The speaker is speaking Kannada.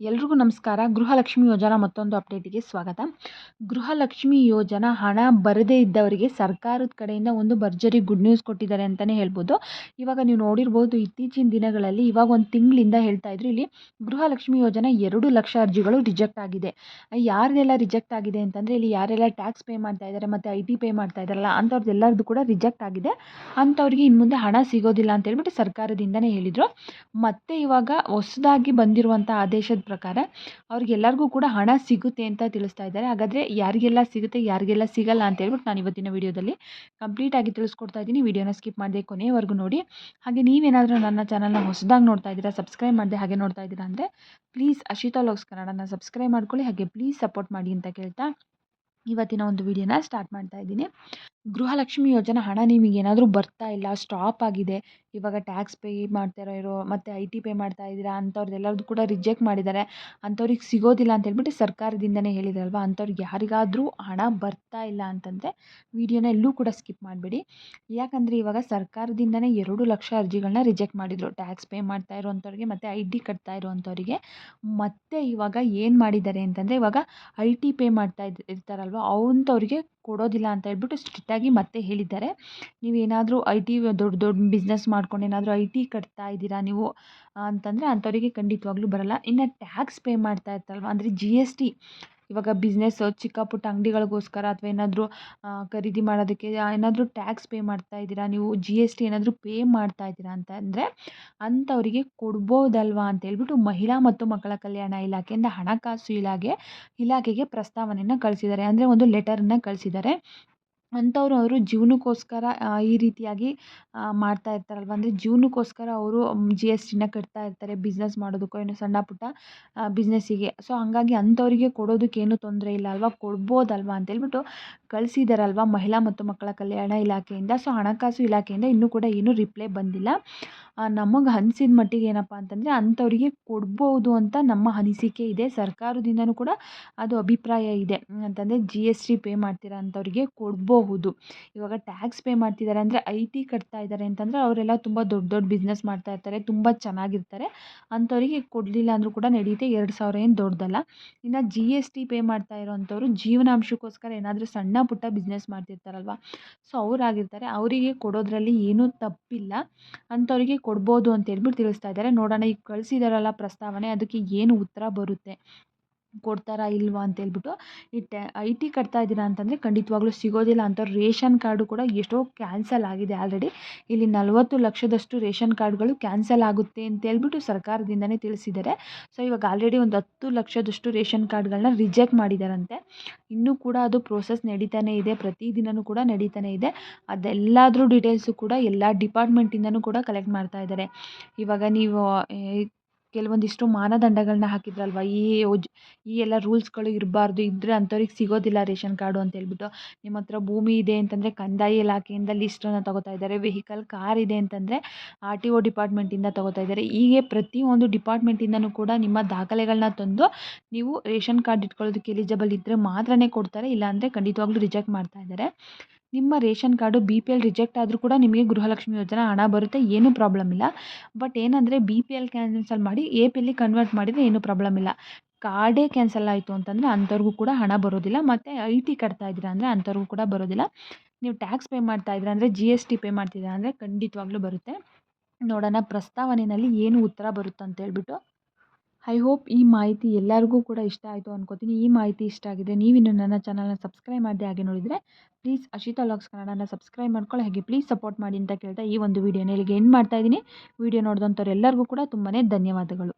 ಎಲ್ರಿಗೂ ನಮಸ್ಕಾರ. ಗೃಹಲಕ್ಷ್ಮಿ ಯೋಜನಾ ಮತ್ತೊಂದು ಅಪ್ಡೇಟಿಗೆ ಸ್ವಾಗತ. ಗೃಹಲಕ್ಷ್ಮಿ ಯೋಜನಾ ಹಣ ಬರದೇ ಇದ್ದವರಿಗೆ ಸರ್ಕಾರದ ಕಡೆಯಿಂದ ಒಂದು ಭರ್ಜರಿ ಗುಡ್ ನ್ಯೂಸ್ ಕೊಟ್ಟಿದ್ದಾರೆ ಅಂತಲೇ ಹೇಳ್ಬೋದು. ಇವಾಗ ನೀವು ನೋಡಿರ್ಬೋದು ಇತ್ತೀಚಿನ ದಿನಗಳಲ್ಲಿ ಇವಾಗ ಒಂದು ತಿಂಗಳಿಂದ ಹೇಳ್ತಾ ಇದ್ರು, ಇಲ್ಲಿ ಗೃಹಲಕ್ಷ್ಮಿ ಯೋಜನಾ ಎರಡು ಲಕ್ಷ ಅರ್ಜಿಗಳು ರಿಜೆಕ್ಟ್ ಆಗಿದೆ. ಯಾರದೆಲ್ಲ ರಿಜೆಕ್ಟ್ ಆಗಿದೆ ಅಂತಂದರೆ ಇಲ್ಲಿ ಯಾರೆಲ್ಲ ಟ್ಯಾಕ್ಸ್ ಪೇ ಮಾಡ್ತಾ ಇದ್ದಾರೆ ಮತ್ತು ಐ ಟಿ ಪೇ ಮಾಡ್ತಾ ಇದ್ದಾರಲ್ಲ ಅಂಥವ್ರದ್ದು ಎಲ್ಲರದ್ದು ಕೂಡ ರಿಜೆಕ್ಟ್ ಆಗಿದೆ. ಅಂಥವ್ರಿಗೆ ಇನ್ನು ಮುಂದೆ ಹಣ ಸಿಗೋದಿಲ್ಲ ಅಂತ ಹೇಳ್ಬಿಟ್ಟು ಸರ್ಕಾರದಿಂದನೇ ಹೇಳಿದರು. ಮತ್ತು ಇವಾಗ ಹೊಸದಾಗಿ ಬಂದಿರುವಂಥ ಆದೇಶದ ಪ್ರಕಾರ ಅವ್ರಿಗೆಲ್ಲರಿಗೂ ಕೂಡ ಹಣ ಸಿಗುತ್ತೆ ಅಂತ ತಿಳಿಸ್ತಾ ಇದ್ದಾರೆ. ಹಾಗಾದರೆ ಯಾರಿಗೆಲ್ಲ ಸಿಗುತ್ತೆ, ಯಾರಿಗೆಲ್ಲ ಸಿಗಲ್ಲ ಅಂತ ಹೇಳ್ಬಿಟ್ಟು ನಾನು ಇವತ್ತಿನ ವೀಡಿಯೋದಲ್ಲಿ ಕಂಪ್ಲೀಟಾಗಿ ತಿಳಿಸ್ಕೊಡ್ತಾ ಇದ್ದೀನಿ. ವೀಡಿಯೋನ ಸ್ಕಿಪ್ ಮಾಡಿದೆ ಕೊನೆಯವರೆಗೂ ನೋಡಿ. ಹಾಗೆ ನೀವೇನಾದರೂ ನನ್ನ ಚಾನಲ್ನ ಹೊಸದಾಗಿ ನೋಡ್ತಾ ಇದ್ದೀರಾ ಸಬ್ಸ್ಕ್ರೈಬ್ ಮಾಡಿದೆ ಹಾಗೆ ನೋಡ್ತಾ ಇದ್ದೀರಾ ಅಂದರೆ ಪ್ಲೀಸ್ ಅಶಿತಾ ಲೋಕ್ಸ್ ಕನ್ನಡನ ಸಬ್ಸ್ಕ್ರೈಬ್ ಮಾಡ್ಕೊಳ್ಳಿ. ಹಾಗೆ ಪ್ಲೀಸ್ ಸಪೋರ್ಟ್ ಮಾಡಿ ಅಂತ ಕೇಳ್ತಾ ಇವತ್ತಿನ ಒಂದು ವಿಡಿಯೋನ ಸ್ಟಾರ್ಟ್ ಮಾಡ್ತಾ ಇದ್ದೀನಿ. ಗೃಹಲಕ್ಷ್ಮಿ ಯೋಜನೆ ಹಣ ನಿಮಗೆ ಏನಾದರೂ ಬರ್ತಾ ಇಲ್ಲ, ಸ್ಟಾಪ್ ಆಗಿದೆ, ಇವಾಗ ಟ್ಯಾಕ್ಸ್ ಪೇ ಮಾಡ್ತಾ ಇರೋ ಮತ್ತು ಐ ಟಿ ಪೇ ಮಾಡ್ತಾ ಇದ್ದೀರಾ ಅಂಥವ್ರದ್ದು ಕೂಡ ರಿಜೆಕ್ಟ್ ಮಾಡಿದ್ದಾರೆ. ಅಂಥವ್ರಿಗೆ ಸಿಗೋದಿಲ್ಲ ಅಂತ ಹೇಳ್ಬಿಟ್ಟು ಸರ್ಕಾರದಿಂದನೇ ಹೇಳಿದಾರಲ್ವ ಅಂಥವ್ರಿಗೆ ಯಾರಿಗಾದರೂ ಹಣ ಬರ್ತಾ ಇಲ್ಲ ಅಂತಂದರೆ ವಿಡಿಯೋನ ಎಲ್ಲೂ ಕೂಡ ಸ್ಕಿಪ್ ಮಾಡಬೇಡಿ. ಯಾಕಂದರೆ ಇವಾಗ ಸರ್ಕಾರದಿಂದನೇ ಎರಡು ಲಕ್ಷ ಅರ್ಜಿಗಳನ್ನ ರಿಜೆಕ್ಟ್ ಮಾಡಿದರು, ಟ್ಯಾಕ್ಸ್ ಪೇ ಮಾಡ್ತಾ ಇರೋವಂಥವ್ರಿಗೆ ಮತ್ತು ಐ ಡಿ ಕಟ್ತಾ ಇರೋವಂಥವ್ರಿಗೆ ಮತ್ತೆ ಇವಾಗ ಏನು ಮಾಡಿದ್ದಾರೆ ಅಂತಂದರೆ ಇವಾಗ ಐ ಟಿ ಪೇ ಮಾಡ್ತಾ ಇರ್ತಾರಲ್ವ ಅಂಥವ್ರಿಗೆ ಕೊಡೋದಿಲ್ಲ ಅಂತ ಹೇಳ್ಬಿಟ್ಟು ಮತ್ತೆ ಹೇಳಿದ್ದಾರೆ. ನೀವೇನಾದರೂ ಐ ಟಿ ದೊಡ್ಡ ದೊಡ್ಡ ಬಿಸ್ನೆಸ್ ಮಾಡ್ಕೊಂಡು ಏನಾದರೂ ಐ ಟಿ ಕಟ್ತಾ ಇದ್ದೀರಾ ನೀವು ಅಂತಂದರೆ ಅಂಥವರಿಗೆ ಖಂಡಿತವಾಗ್ಲೂ ಬರಲ್ಲ. ಇನ್ನು ಟ್ಯಾಕ್ಸ್ ಪೇ ಮಾಡ್ತಾ ಇರ್ತಾರಲ್ವ? ಅಂದರೆ ಜಿ ಎಸ್ ಟಿ ಇವಾಗ ಬಿಸ್ನೆಸ್ ಚಿಕ್ಕ ಪುಟ್ಟ ಅಂಗಡಿಗಳಿಗೋಸ್ಕರ ಅಥವಾ ಏನಾದರೂ ಖರೀದಿ ಮಾಡೋದಕ್ಕೆ ಏನಾದರೂ ಟ್ಯಾಕ್ಸ್ ಪೇ ಮಾಡ್ತಾ ಇದ್ದೀರಾ? ನೀವು ಜಿ ಎಸ್ ಟಿ ಏನಾದರೂ ಪೇ ಮಾಡ್ತಾ ಇದ್ದೀರಾ ಅಂತ ಅಂದರೆ ಅಂಥವರಿಗೆ ಕೊಡ್ಬೋದಲ್ವಾ ಅಂತ ಹೇಳ್ಬಿಟ್ಟು ಮಹಿಳಾ ಮತ್ತು ಮಕ್ಕಳ ಕಲ್ಯಾಣ ಇಲಾಖೆಯಿಂದ ಹಣಕಾಸು ಇಲಾಖೆ, ಇಲಾಖೆಗೆ ಪ್ರಸ್ತಾವನೆಯನ್ನು ಕಳಿಸಿದ್ದಾರೆ. ಅಂದರೆ ಒಂದು ಲೆಟರನ್ನು ಕಳಿಸಿದ್ದಾರೆ. ಅಂಥವ್ರು ಅವರು ಜೀವನಕ್ಕೋಸ್ಕರ ಈ ರೀತಿಯಾಗಿ ಮಾಡ್ತಾ ಇರ್ತಾರಲ್ವ? ಅಂದರೆ ಜೀವನಕ್ಕೋಸ್ಕರ ಅವರು ಜಿ ಎಸ್ ಟಿನ ಕಟ್ತಾ ಇರ್ತಾರೆ ಬಿಸ್ನೆಸ್ ಮಾಡೋದಕ್ಕೋ ಏನೋ ಸಣ್ಣ ಪುಟ್ಟ ಬಿಸ್ನೆಸ್ಸಿಗೆ ಸೊ ಹಾಗಾಗಿ ಅಂಥವರಿಗೆ ಕೊಡೋದಕ್ಕೇನು ತೊಂದರೆ ಇಲ್ಲ ಅಲ್ವಾ? ಕೊಡ್ಬೋದಲ್ವ ಅಂತೇಳ್ಬಿಟ್ಟು ಕಳಿಸಿದಾರಲ್ವ ಮಹಿಳಾ ಮತ್ತು ಮಕ್ಕಳ ಕಲ್ಯಾಣ ಇಲಾಖೆಯಿಂದ. ಸೊ ಹಣಕಾಸು ಇಲಾಖೆಯಿಂದ ಇನ್ನೂ ಕೂಡ ಏನೂ ರಿಪ್ಲೈ ಬಂದಿಲ್ಲ. ನಮಗೆ ಅನಿಸಿದ ಮಟ್ಟಿಗೆ ಏನಪ್ಪ ಅಂತಂದರೆ ಅಂಥವರಿಗೆ ಕೊಡ್ಬೋದು ಅಂತ ನಮ್ಮ ಅನಿಸಿಕೆ ಇದೆ. ಸರ್ಕಾರದಿಂದನೂ ಕೂಡ ಅದು ಅಭಿಪ್ರಾಯ ಇದೆ. ಅಂತಂದರೆ ಜಿ ಎಸ್ ಟಿ ಪೇ ಮಾಡ್ತೀರಾ ಅಂಥವ್ರಿಗೆ ಕೊಡಬಹುದು ಇವಾಗ ಟ್ಯಾಕ್ಸ್ ಪೇ ಮಾಡ್ತಿದ್ದಾರೆ ಅಂದರೆ ಐ ಟಿ ಕಟ್ತಾ ಇದ್ದಾರೆ ಅಂತಂದರೆ ಅವರೆಲ್ಲ ತುಂಬ ದೊಡ್ಡ ದೊಡ್ಡ ಬಿಸ್ನೆಸ್ ಮಾಡ್ತಾ ಇರ್ತಾರೆ, ತುಂಬ ಚೆನ್ನಾಗಿರ್ತಾರೆ. ಅಂಥವ್ರಿಗೆ ಕೊಡಲಿಲ್ಲ ಅಂದರೂ ಕೂಡ ನಡೆಯುತ್ತೆ ಎರಡು ಸಾವಿರ ಏನು ದೊಡ್ಡದಲ್ಲ. ಇನ್ನು ಜಿ ಎಸ್ ಟಿ ಪೇ ಮಾಡ್ತಾ ಇರೋವಂಥವ್ರು ಜೀವನಾಂಶಕ್ಕೋಸ್ಕರ ಏನಾದರೂ ಸಣ್ಣ ಪುಟ್ಟ ಬಿಸ್ನೆಸ್ ಮಾಡ್ತಿರ್ತಾರಲ್ವ? ಸೊ ಅವರಾಗಿರ್ತಾರೆ, ಅವರಿಗೆ ಕೊಡೋದ್ರಲ್ಲಿ ಏನೂ ತಪ್ಪಿಲ್ಲ. ಅಂಥವ್ರಿಗೆ ಕೊಡ್ಬೋದು ಅಂತ ಹೇಳ್ಬಿಟ್ಟು ತಿಳಿಸ್ತಾ ಇದ್ದಾರೆ ನೋಡೋಣ, ಈಗ ಕಳಿಸಿದಾರಲ್ಲ ಪ್ರಸ್ತಾವನೆ, ಅದಕ್ಕೆ ಏನು ಉತ್ತರ ಬರುತ್ತೆ? ಕೊಡ್ತಾರಾ ಇಲ್ವಾ ಅಂತೇಳ್ಬಿಟ್ಟು ಈ ಟೆ, ಐ ಟಿ ಕಟ್ತಾ ಇದ್ದೀರಾ ಅಂತಂದರೆ ಖಂಡಿತವಾಗ್ಲೂ ಸಿಗೋದಿಲ್ಲ ಅಂಥವ್ರು ರೇಷನ್ ಕಾರ್ಡು ಕೂಡ ಎಷ್ಟೋ ಕ್ಯಾನ್ಸಲ್ ಆಗಿದೆ ಆಲ್ರೆಡಿ. ಇಲ್ಲಿ ನಲವತ್ತು ಲಕ್ಷದಷ್ಟು ರೇಷನ್ ಕಾರ್ಡ್ಗಳು ಕ್ಯಾನ್ಸಲ್ ಆಗುತ್ತೆ ಅಂತೇಳ್ಬಿಟ್ಟು ಸರ್ಕಾರದಿಂದನೇ ತಿಳಿಸಿದ್ದಾರೆ. ಸೊ, ಇವಾಗ ಆಲ್ರೆಡಿ ಒಂದು ಹತ್ತು ಲಕ್ಷದಷ್ಟು ರೇಷನ್ ಕಾರ್ಡ್ಗಳನ್ನ ರಿಜೆಕ್ಟ್ ಮಾಡಿದಾರಂತೆ. ಇನ್ನೂ ಕೂಡ ಅದು ಪ್ರೋಸೆಸ್ ನಡೀತಾನೇ ಇದೆ ಪ್ರತಿದಿನವೂ ಕೂಡ ನಡೀತಾನೆ ಇದೆ. ಅದೆಲ್ಲದ್ರ ಡೀಟೇಲ್ಸು ಕೂಡ ಎಲ್ಲ ಡಿಪಾರ್ಟ್ಮೆಂಟಿಂದನೂ ಕೂಡ ಕಲೆಕ್ಟ್ ಮಾಡ್ತಾ ಇದ್ದಾರೆ. ಇವಾಗ ನೀವು ಕೆಲವೊಂದಿಷ್ಟು ಮಾನದಂಡಗಳನ್ನ ಹಾಕಿದ್ರಲ್ವ? ಈ ಯೋಜ್ ಈ ಎಲ್ಲ ರೂಲ್ಸ್ಗಳು ಇರಬಾರ್ದು ಇದ್ದರೆ ಅಂಥವ್ರಿಗೆ ಸಿಗೋದಿಲ್ಲ ರೇಷನ್ ಕಾರ್ಡು ಅಂತ ಹೇಳ್ಬಿಟ್ಟು. ನಿಮ್ಮ ಹತ್ರ ಭೂಮಿ ಇದೆ ಅಂತಂದರೆ ಕಂದಾಯ ಇಲಾಖೆಯಿಂದ ಲಿಸ್ಟನ್ನು ತಗೋತಾ ಇದ್ದಾರೆ, ವೆಹಿಕಲ್, ಕಾರ್ ಇದೆ ಅಂತಂದರೆ ಆರ್ ಟಿ ಒ ಡಿಪಾರ್ಟ್ಮೆಂಟಿಂದ ತಗೋತಾ ಇದ್ದಾರೆ. ಹೀಗೆ ಪ್ರತಿಯೊಂದು ಡಿಪಾರ್ಟ್ಮೆಂಟಿಂದನೂ ಕೂಡ ನಿಮ್ಮ ದಾಖಲೆಗಳನ್ನ ತಂದು ನೀವು ರೇಷನ್ ಕಾರ್ಡ್ ಇಟ್ಕೊಳ್ಳೋದಕ್ಕೆ ಎಲಿಜಿಬಲ್ ಇದ್ದರೆ ಮಾತ್ರನೇ ಕೊಡ್ತಾರೆ, ಇಲ್ಲಾಂದರೆ ಖಂಡಿತವಾಗ್ಲೂ ರಿಜೆಕ್ಟ್ ಮಾಡ್ತಾ ಇದ್ದಾರೆ. ನಿಮ್ಮ ration card B P L reject ಆದರೂ ಕೂಡ ನಿಮಗೆ ಗೃಹಲಕ್ಷ್ಮಿ ಯೋಜನೆ ಹಣ ಬರುತ್ತೆ, ಏನೂ ಪ್ರಾಬ್ಲಮ್ ಇಲ್ಲ. ಬಟ್ ಏನಂದರೆ ಬಿ ಪಿ ಎಲ್ ಕ್ಯಾನ್ಸಲ್ ಮಾಡಿ ಎ ಪಿ ಎಲ್ಲಿ ಕನ್ವರ್ಟ್ ಮಾಡಿದರೆ ಏನೂ ಪ್ರಾಬ್ಲಮ್ ಇಲ್ಲ. ಕಾರ್ಡೇ ಕ್ಯಾನ್ಸಲ್ ಆಯಿತು ಅಂತಂದರೆ ಅಂಥವ್ರಿಗೂ ಕೂಡ ಹಣ ಬರೋದಿಲ್ಲ. ಮತ್ತು ಐ ಟಿ ಕಟ್ತಾ ಇದ್ದೀರಾ ಅಂದರೆ ಅಂಥವ್ರಿಗೂ ಕೂಡ ಬರೋದಿಲ್ಲ. ನೀವು ಟ್ಯಾಕ್ಸ್ ಪೇ ಮಾಡ್ತಾ ಇದ್ದೀರಾ ಅಂದರೆ ಜಿ ಎಸ್ ಟಿ ಪೇ ಮಾಡ್ತಿದ್ದೀರಾ ಅಂದರೆ ಖಂಡಿತವಾಗ್ಲೂ ಬರುತ್ತೆ. ನೋಡೋಣ ಪ್ರಸ್ತಾವನೆಯಲ್ಲಿ ಏನು ಉತ್ತರ ಬರುತ್ತೆ ಅಂತ ಹೇಳ್ಬಿಟ್ಟು. ಐ ಹೋಪ್ ಈ ಮಾಹಿತಿ ಎಲ್ಲರಿಗೂ ಕೂಡ ಇಷ್ಟ ಆಯಿತು ಅನ್ಕೋತೀನಿ. ಈ ಮಾಹಿತಿ ಇಷ್ಟ ಆಗಿದೆ ನೀವಿನ್ನು ನನ್ನ ಚಾನಲ್ನ ಸಬ್ಸ್ಕ್ರೈಬ್ ಮಾಡದೆ ಹಾಗೆ ನೋಡಿದರೆ ಪ್ಲೀಸ್ ಅಶಿತಾ ಲಾಗ್ಸ್ ಕನ್ನಡನ ಸಬ್ಸ್ಕ್ರೈಬ್ ಮಾಡ್ಕೊಳ್ಳಿ. ಹಾಗೆ ಪ್ಲೀಸ್ ಸಪೋರ್ಟ್ ಮಾಡಿ ಅಂತ ಕೇಳ್ತಾ ಈ ಒಂದು ವೀಡಿಯೋನ ಇಲ್ಲಿಗೆ ಎಂಡ್ ಮಾಡ್ತಾ ಇದ್ದೀನಿ. ವೀಡಿಯೋ ನೋಡಿದಂಥವ್ರು ಎಲ್ಲರಿಗೂ ಕೂಡ ತುಂಬಾ ಧನ್ಯವಾದಗಳು.